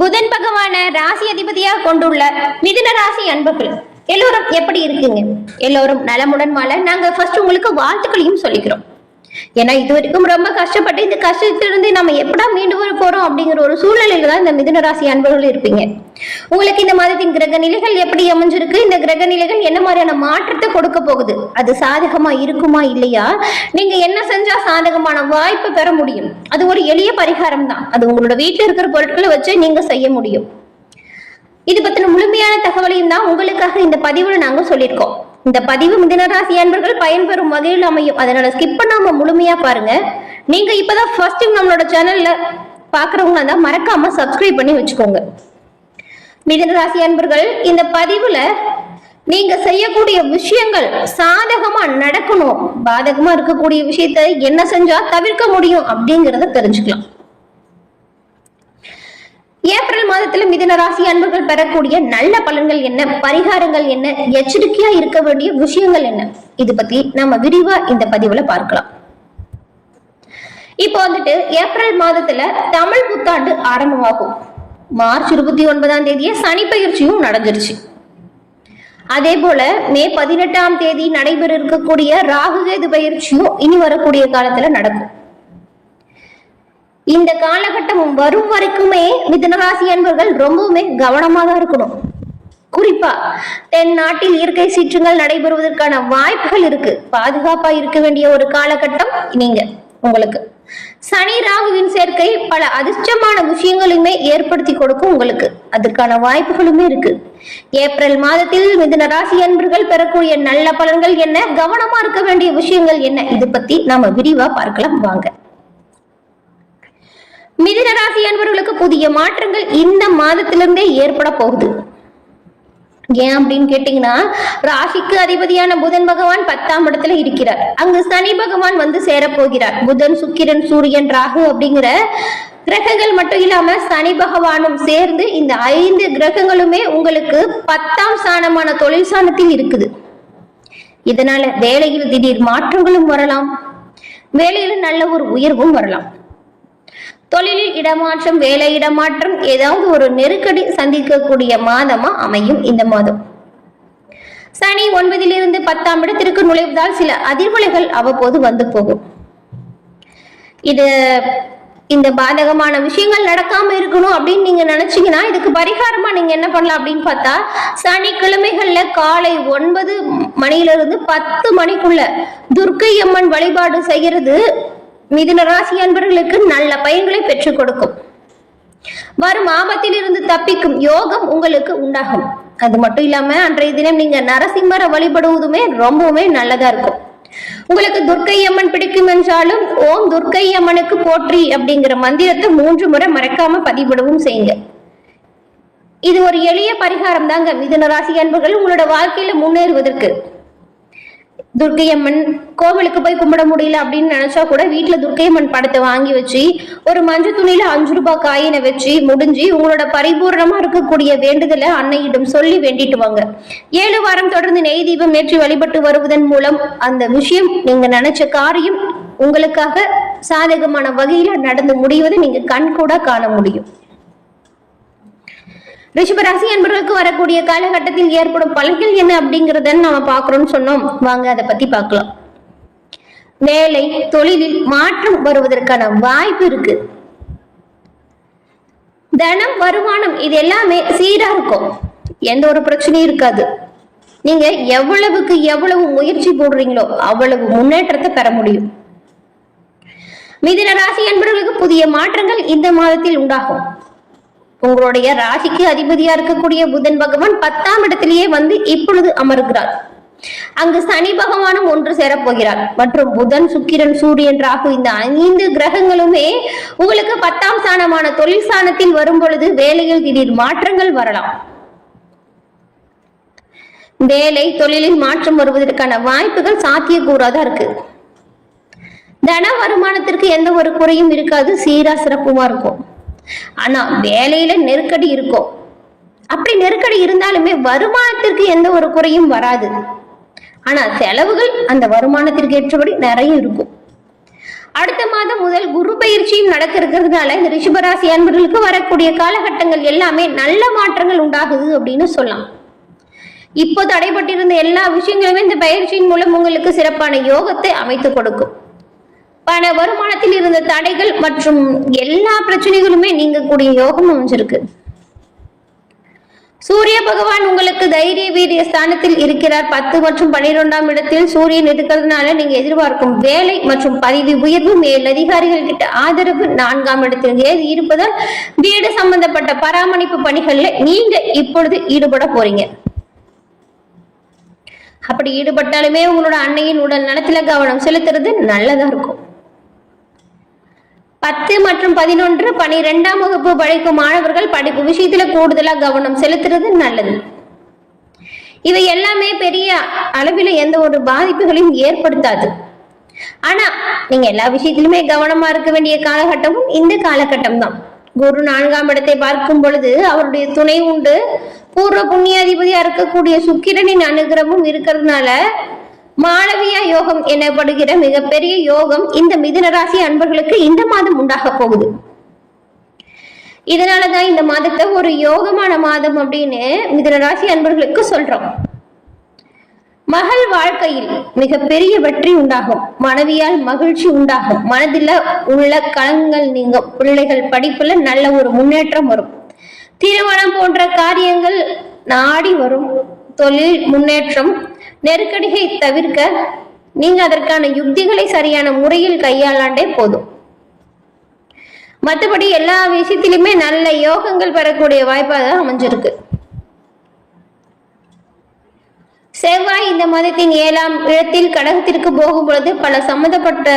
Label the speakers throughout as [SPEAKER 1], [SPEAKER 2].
[SPEAKER 1] புதன் பகவான ராசி அதிபதியாக கொண்டுள்ள மிதுன ராசி அன்பர்கள் எல்லோரும் எப்படி இருக்குங்க? எல்லோரும் நலமுடன் வாழ நாங்க ஃபர்ஸ்ட் உங்களுக்கு வாழ்த்துக்களையும் சொல்லிக்கிறோம். ஏன்னா இது வரைக்கும் ரொம்ப கஷ்டப்பட்டு இந்த கஷ்டத்திலிருந்து நம்ம எப்படா மீண்டு வர போறோம் அப்படிங்கிற ஒரு சூழ்நிலையில தான் இந்த மிதுன ராசி அன்பர்கள் இருப்பீங்க. உங்களுக்கு இந்த மாதத்தின் கிரக நிலைகள் எப்படி அமைஞ்சிருக்கு? இந்த கிரக நிலைகள் என்ன மாதிரியான மாற்றத்தை கொடுக்க போகுது? அது சாதகமா இருக்குமா இல்லையா? நீங்க என்ன செஞ்சா சாதகமான வாய்ப்பு பெற முடியும்? அது ஒரு எளிய பரிகாரம் தான். அது உங்களோட வீட்டில் இருக்கிற பொருட்களை வச்சு நீங்க செய்ய முடியும். இது பத்தின முழுமையான தகவலையும் தான் உங்களுக்காக இந்த பதிவுல நாங்க சொல்லியிருக்கோம். இந்த பதிவு மிதனராசி அன்பர்கள் பயன்பெறும் வகையில் அமையும். அதனால ஸ்கிப் பண்ணாம முழுமையா பாருங்க. நீங்க இப்பதான் ஃபர்ஸ்ட் டைம் நம்மளோட சேனல்ல பாக்குறவங்க தான் மறக்காம சப்ஸ்கிரைப் பண்ணி வச்சுக்கோங்க. மிதனராசி அன்பர்கள் இந்த பதிவுல நீங்க செய்யக்கூடிய விஷயங்கள் சாதகமா நடக்கணும். பாதகமா இருக்கக்கூடிய விஷயத்த என்ன செஞ்சா தவிர்க்க முடியும் அப்படிங்கறத தெரிஞ்சுக்கலாம். ஏப்ரல் மாதத்துல மிதன ராசி அன்பர்கள் பெறக்கூடிய நல்ல பலன்கள் என்ன? பரிகாரங்கள் என்ன? எச்சரிக்கையா இருக்க வேண்டிய விஷயங்கள் என்ன? இது பத்தி நம்ம விரிவா இந்த பதிவுல பார்க்கலாம். இப்போ வந்துட்டு ஏப்ரல் மாதத்துல தமிழ் புத்தாண்டு ஆரம்பமாகும். மார்ச் இருபத்தி ஒன்பதாம் தேதியே சனி பயிற்சியும் நடந்துருச்சு. அதே போல மே பதினெட்டாம் தேதி நடைபெற இருக்கக்கூடிய ராகுகேது பயிற்சியும் இனி வரக்கூடிய காலத்துல நடக்கும். இந்த காலகட்டம் வரும் வரைக்குமே மிதுனராசி அன்பர்கள் ரொம்பவுமே கவனமாக இருக்கணும். குறிப்பா தென் நாட்டில் இயற்கை சீற்றங்கள் நடைபெறுவதற்கான வாய்ப்புகள் இருக்கு. பாதுகாப்பா இருக்க வேண்டிய ஒரு காலகட்டம் நீங்க உங்களுக்கு. சனி ராகுவின் சேர்க்கை பல அதிர்ஷ்டமான விஷயங்களையுமே ஏற்படுத்தி கொடுக்கும் உங்களுக்கு. அதற்கான வாய்ப்புகளுமே இருக்கு. ஏப்ரல் மாதத்தில் மிதுன ராசி அன்பர்கள் பெறக்கூடிய நல்ல பலன்கள் என்ன? கவனமா இருக்க வேண்டிய விஷயங்கள் என்ன? இது பத்தி நாம விரிவா பார்க்கலாம். வாங்க. மிதுன ராசி அன்பர்களுக்கு புதிய மாற்றங்கள் இந்த மாதத்திலிருந்தே ஏற்பட போகுது. ஏன் அப்படின்னு கேட்டீங்கன்னா ராசிக்கு அதிபதியான புதன் பகவான் பத்தாம் இடத்துல இருக்கிறார். அங்கு சனி பகவான் வந்து சேரப்போகிறார். புதன் சுக்கிரன் சூரியன் ராகு அப்படிங்கிற கிரகங்கள் மட்டும் இல்லாம சனி பகவானும் சேர்ந்து இந்த ஐந்து கிரகங்களுமே உங்களுக்கு பத்தாம் ஸ்தானமான தொழில் ஸ்தானத்தில் இருக்குது. இதனால வேலையில் திடீர் மாற்றங்களும் வரலாம். வேலையில நல்ல ஒரு உயர்வும் வரலாம். தொழிலில் இடமாற்றம் வேலை இடமாற்றம் ஏதாவது ஒரு நெருக்கடி சந்திக்கக்கூடிய மாதமா அமையும் இந்த மாதம். சனி ஒன்பதிலிருந்து பத்தாம் இடத்திற்கு நுழைவதால் சில அதிர்வலைகள் அவ்வப்போது வந்து போகும். இது இந்த பாதகமான விஷயங்கள் நடக்காம இருக்கணும் அப்படின்னு நீங்க நினைச்சீங்கன்னா இதுக்கு பரிகாரமா நீங்க என்ன பண்ணலாம் அப்படின்னு பார்த்தா சனிக்கிழமைகள்ல காலை ஒன்பது மணியிலிருந்து பத்து மணிக்குள்ள துர்க்கை அம்மன் வழிபாடு செய்யறது மிதுன ராசி அன்பர்களுக்கு நல்ல பயன்களை பெற்றுக் கொடுக்கும். வரும் ஆபத்தில் இருந்து தப்பிக்கும் யோகம் உங்களுக்கு உண்டாகும். அது மட்டும் இல்லாம அன்றைய தினம் நீங்க நரசிம்மரை வழிபடுவதுமே ரொம்பவுமே நல்லதா இருக்கும். உங்களுக்கு துர்க்கை அம்மன் பிடிக்கும் என்றாலும் ஓம் துர்க்கை அம்மனுக்கு போற்றி அப்படிங்கிற மந்திரத்தை மூன்று முறை மறக்காம பதிவிடவும் செய்யுங்க. இது ஒரு எளிய பரிகாரம் தாங்க மிதுன ராசி அன்பர்கள் உங்களோட வாழ்க்கையில முன்னேறுவதற்கு. துர்க்கை அம்மன் கோவிலுக்கு போய் கும்பிட முடியல அப்படின்னு நினைச்சா கூட வீட்டுல துர்க்கை அம்மன் படத்தை வாங்கி வச்சு ஒரு மஞ்சள் துணியில அஞ்சு ரூபாய் காயினை வச்சு முடிஞ்சு உங்களோட பரிபூர்ணமா இருக்கக்கூடிய வேண்டுதலை அன்னையிடம் சொல்லி வேண்டிட்டு வாங்க. ஏழு வாரம் தொடர்ந்து நெய் தீபம் ஏற்றி வழிபட்டு வருவதன் மூலம் அந்த விஷயம் நீங்க நினைச்ச காரியம் உங்களுக்காக சாதகமான வகையில நடந்து முடிவதை நீங்க கண் கூட காண முடியும். ரிஷபராசி என்பவர்களுக்கு வரக்கூடிய காலகட்டத்தில் ஏற்படும் பலன்கள் என்ன அப்படிங்கறத நாம பாக்குறோம்னு சொன்னோம். வாங்க அதை பத்தி பார்க்கலாம். வேலை தொழிலில் மாற்றம் வருவதற்கான வாய்ப்பு இருக்கு. தனம் வருமானம் இது எல்லாமே சீரா இருக்கும். எந்த ஒரு பிரச்சனையும் இருக்காது. நீங்க எவ்வளவுக்கு எவ்வளவு முயற்சி போடுறீங்களோ அவ்வளவு முன்னேற்றத்தை பெற முடியும். மிதின ராசி என்பவர்களுக்கு புதிய மாற்றங்கள் இந்த மாதத்தில் உண்டாகும். உங்களுடைய ராசிக்கு அதிபதியா இருக்கக்கூடிய புதன் பகவான் பத்தாம் இடத்திலேயே வந்து இப்பொழுது அமர்கிறார். அங்கு சனி பகவானும் ஒன்று சேரப்போகிறார். மற்றும் புதன் சுக்கிரன் சூரியன் ராகு இந்த ஐந்து கிரகங்களுமே உங்களுக்கு பத்தாம் ஸ்தானமான தொழில் ஸ்தானத்தில் வரும் பொழுது வேலையில் திடீர் மாற்றங்கள் வரலாம். வேலை தொழிலில் மாற்றம் வருவதற்கான வாய்ப்புகள் சாத்தியக்கூறாதா இருக்கு. தன வருமானத்திற்கு எந்த ஒரு குறையும் இருக்காது. சீரா சிறப்புமா இருக்கும். ஆனா வேலையில நெருக்கடி இருக்கும் அப்படி நெருக்கடி இருந்தாலுமே வருமானத்திற்கு எந்த ஒரு குறையும் வராது. ஆனா செலவுகள் அந்த வருமானத்திற்கு ஏற்றபடி நிறைய இருக்கும். அடுத்த மாதம் முதல் குரு பயிற்சியும் நடக்க இருக்கிறதுனால இந்த ரிஷபராசி அன்பர்களுக்கு வரக்கூடிய காலகட்டங்கள் எல்லாமே நல்ல மாற்றங்கள் உண்டாகுது அப்படின்னு சொல்லலாம். இப்போ தடைப்பட்டிருந்த எல்லா விஷயங்களுமே இந்த பயிற்சியின் மூலம் உங்களுக்கு சிறப்பான யோகத்தை அமைத்து கொடுக்கும். பண வருமானத்தில் இருந்த தடைகள் மற்றும் எல்லா பிரச்சனைகளுமே நீங்கக்கூடிய யோகம் அமைஞ்சிருக்கு. சூரிய பகவான் உங்களுக்கு தைரிய வீரிய ஸ்தானத்தில் இருக்கிறார். பத்து மற்றும் பன்னிரெண்டாம் இடத்தில் சூரியன் இருக்கிறதுனால நீங்க எதிர்பார்க்கும் வேலை மற்றும் பதவி உயர்வு மேல் அதிகாரிகள் கிட்ட ஆதரவு நான்காம் இடத்தில் ஏது இருப்பதால் வீடு சம்பந்தப்பட்ட பராமரிப்பு பணிகள்ல நீங்க இப்பொழுது ஈடுபட போறீங்க. அப்படி ஈடுபட்டாலுமே உங்களோட அன்னையின் உடல் நலத்துல கவனம் செலுத்துறது நல்லதா இருக்கும். பத்து மற்றும் பதினொன்று பனிரெண்டாம் வகுப்பு படிக்கும் மாணவர்கள் படிப்பு விஷயத்துல கூடுதலா கவனம் செலுத்துறது நல்லது. இவை எல்லாமே பெரிய அளவில் எந்த ஒரு பாதிப்புகளையும் ஏற்படுத்தாது. ஆனா நீங்க எல்லா விஷயத்திலுமே கவனமா இருக்க வேண்டிய காலகட்டமும் இந்த காலகட்டம் தான் குரு நான்காம் இடத்தை பார்க்கும் பொழுது அவருடைய துணை உண்டு. பூர்வ புண்ணியாதிபதியா இருக்கக்கூடிய சுக்கிரனின் அனுகிரமும் இருக்கிறதுனால மாளவியா யோகம் எனப்படுகிற மிகப்பெரிய யோகம் இந்த மிதுன ராசி அன்பர்களுக்கு இந்த மாதம் உண்டாக போகுது. இதனாலதான் இந்த மாதத்தை ஒரு யோகமான மாதம் அப்படின்னு மிதுன ராசி அன்பர்களுக்கு சொல்றோம். மகள் வாழ்க்கையில் மிகப்பெரிய வெற்றி உண்டாகும். மனைவியால் மகிழ்ச்சி உண்டாகும். மனதில உள்ள களங்கள் நீங்கும். பிள்ளைகள் படிப்புல நல்ல ஒரு முன்னேற்றம் வரும். திருமணம் போன்ற காரியங்கள் நாடி வரும். தொழில் முன்னேற்றம் நெருக்கடியை தவிர்க்க நீங்க அதற்கான யுக்திகளை சரியான முறையில் கையாளாண்டே போதும். மற்றபடி எல்லா விஷயத்திலுமே நல்ல யோகங்கள் பெறக்கூடிய வாய்ப்பாக அமைஞ்சிருக்கு. செவ்வாய் இந்த மாதத்தின் ஏழாம் இடத்தில் கடகத்திற்கு போகும் பொழுது பல சம்பந்தப்பட்ட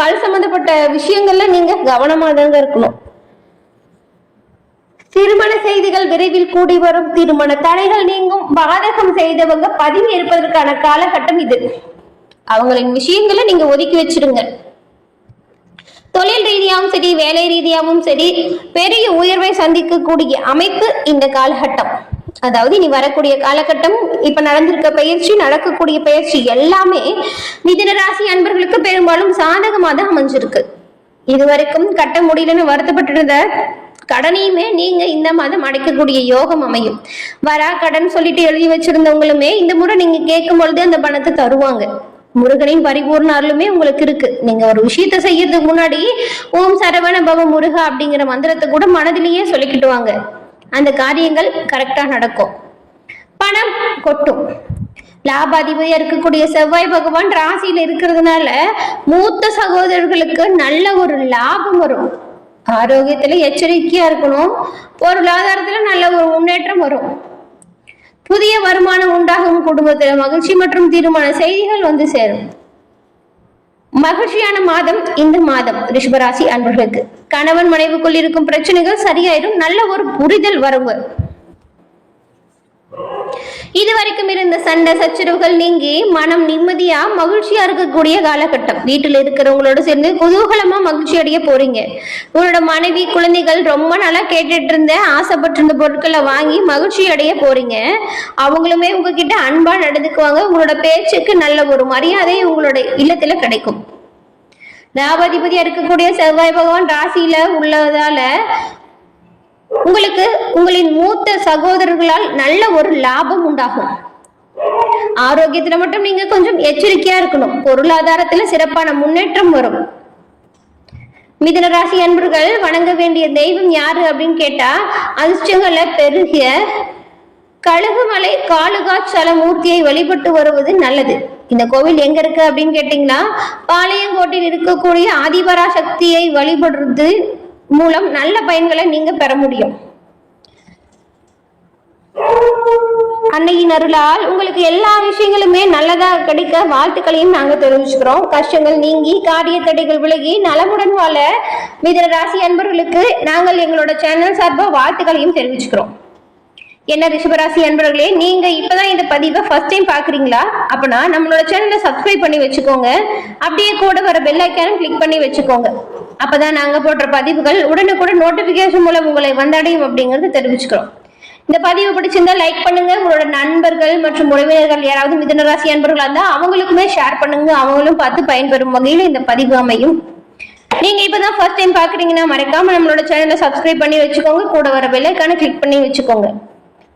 [SPEAKER 1] பல சம்பந்தப்பட்ட விஷயங்கள்ல நீங்க கவனமாக தாங்க இருக்கணும். செய்திகள் விரைவில் கூடி வரும். திருமண தடைகள் நீங்கும். பாதகம் செய்தவங்க பதவி இருப்பதற்கான காலகட்டம் இது. அவங்களின் விஷயங்களை நீங்க ஒதுக்கி வச்சிருங்க. தொழில் ரீதியாகவும் சரி வேலை ரீதியாகவும் சரி பெரிய உயர்வை சந்திக்கக்கூடிய அமைப்பு இந்த காலகட்டம். அதாவது இனி வரக்கூடிய காலகட்டம் இப்ப நடந்திருக்க பயிற்சி நடக்கக்கூடிய பயிற்சி எல்லாமே மிதுன ராசி அன்பர்களுக்கு பெரும்பாலும் சாதகமாக தான் அமைஞ்சிருக்கு. இதுவரைக்கும் கட்ட முடியலன்னு வருத்தப்பட்டிருந்த கடனையுமே நீங்க இந்த மாதம் அடைக்கக்கூடிய யோகம் அமையும். வரா கடன் சொல்லிட்டு எழுதி வச்சிருந்தவங்களுமே இந்த முறை நீங்க கேட்கும் பொழுது அந்த பணத்தை தருவாங்க. முருகனின் பரிபூர்ண அருளுமே உங்களுக்கு இருக்கு. நீங்க ஒரு விஷயத்த செய்யறதுக்கு முன்னாடி ஓம் சரவண பவ முருகா அப்படிங்கிற மந்திரத்தை கூட மனதிலேயே சொல்லிக்கிட்டு வாங்க. அந்த காரியங்கள் கரெக்டா நடக்கும். பணம் கொட்டும். லாபாதிபதியா இருக்கக்கூடிய செவ்வாய் பகவான் ராசியில இருக்கிறதுனால மூத்த சகோதரர்களுக்கு நல்ல ஒரு லாபம் வரும். ஆரோக்கியத்துல எச்சரிக்கையா இருக்கணும். பொருளாதாரத்துல நல்ல ஒரு முன்னேற்றம் வரும். புதிய வருமானம் உண்டாகும் குடும்பத்துல மகிழ்ச்சி மற்றும் திருமண செய்திகள் வந்து சேரும். மகிழ்ச்சியான மாதம் இந்த மாதம். ரிஷபராசி அன்பர்களுக்கு. கணவன் மனைவுக்குள் இருக்கும் பிரச்சனைகள் சரியாயிடும். நல்ல ஒரு புரிதல் வரவு இதுவரைக்கும் இருந்த சண்டை சச்சரவுகள் நீங்கி மனம் நிம்மதியா மகிழ்ச்சியா இருக்கக்கூடிய காலகட்டம். வீட்டில் இருக்கிறவங்களோட சேர்ந்து குதூகலமா மகிழ்ச்சி அடைய போறீங்க. உங்களோட மனைவி குழந்தைகள் ரொம்ப நாளா கேட்டுட்டு இருந்த ஆசைப்பட்டிருந்த பொருட்களை வாங்கி மகிழ்ச்சி அடைய போறீங்க. அவங்களுமே உங்ககிட்ட அன்பா நடந்துக்குவாங்க. உங்களோட பேச்சுக்கு நல்ல ஒரு மரியாதை உங்களோட இல்லத்துல கிடைக்கும். லாபாதிபதியா இருக்கக்கூடிய செவ்வாய் பகவான் ராசியில உள்ளதால உங்களுக்கு உங்களின் மூத்த சகோதரர்களால் நல்ல ஒரு லாபம் உண்டாகும். ஆரோக்கியத்துல மட்டும் நீங்க கொஞ்சம் எச்சரிக்கையா இருக்கணும். பொருளாதாரத்துல சிறப்பான முன்னேற்றம் வரும். மிதன ராசி அன்பர்கள் வணங்க வேண்டிய தெய்வம் யாரு அப்படின்னு கேட்டா அதிர்ஷ்டங்களை பெருகிய கழுகுமலை காலுகாச்சல மூர்த்தியை வழிபட்டு வருவது நல்லது. இந்த கோவில் எங்க இருக்கு அப்படின்னு கேட்டீங்கன்னா பாளையங்கோட்டில் இருக்கக்கூடிய ஆதிபராசக்தியை வழிபடுறது மூலம் நல்ல பயன்களை நீங்க பெற முடியும். அன்னையின் அருளால் உங்களுக்கு எல்லா விஷயங்களுமே நல்லதாக கிடைக்க வாழ்த்துக்களையும் நாங்கள் தெரிவிச்சுக்கிறோம். கஷ்டங்கள் நீங்கி காரிய தடைகள் விலகி நலமுடன் வாழ மிதன ராசி அன்பர்களுக்கு நாங்கள் எங்களோட சேனல் சார்பாக வாழ்த்துக்களையும் தெரிவிச்சுக்கிறோம். என்ன ரிஷபராசி அன்பர்களே நீங்க இப்பதான் இந்த பதிவை ஃபர்ஸ்ட் டைம் பாக்குறீங்களா? அப்பனா நம்மளோட சேனலை சப்ஸ்கிரைப் பண்ணி வச்சுக்கோங்க. அப்படியே கூட வர பெல் ஐக்கானும் கிளிக் பண்ணி வச்சுக்கோங்க. அப்பதான் நாங்க போடுற பதிவுகள் உடனுக்குடன் நோட்டிபிகேஷன் மூலம் உங்களை வந்தடையும் அப்படிங்கறது தெரிவிச்சுக்கிறோம். இந்த பதிவு பிடிச்சிருந்தா லைக் பண்ணுங்க. உங்களோட நண்பர்கள் மற்றும் உறவினர்கள் யாராவது மிதன ராசி அன்பர்களா இருந்தா அவங்களுக்குமே ஷேர் பண்ணுங்க. அவங்களும் பார்த்து பயன்பெறும் வகையில் இந்த பதிவு அமையும். நீங்க இப்பதான் ஃபர்ஸ்ட் டைம் பாக்குறீங்கன்னா மறக்காம நம்மளோட சேனலை சப்ஸ்கிரைப் பண்ணி வச்சுக்கோங்க. கூட வர பெல்லைக்கான கிளிக் பண்ணி வச்சுக்கோங்க.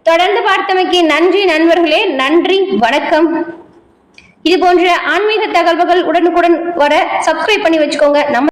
[SPEAKER 1] தொடர்ந்து பார்த்தமைக்கு நன்றி நண்பர்களே. நன்றி. வணக்கம். இது போன்ற ஆன்மீக தகவல்கள் உடனுக்குடன் வர சப்ஸ்கிரைப் பண்ணி வச்சுக்கோங்க. நம்ம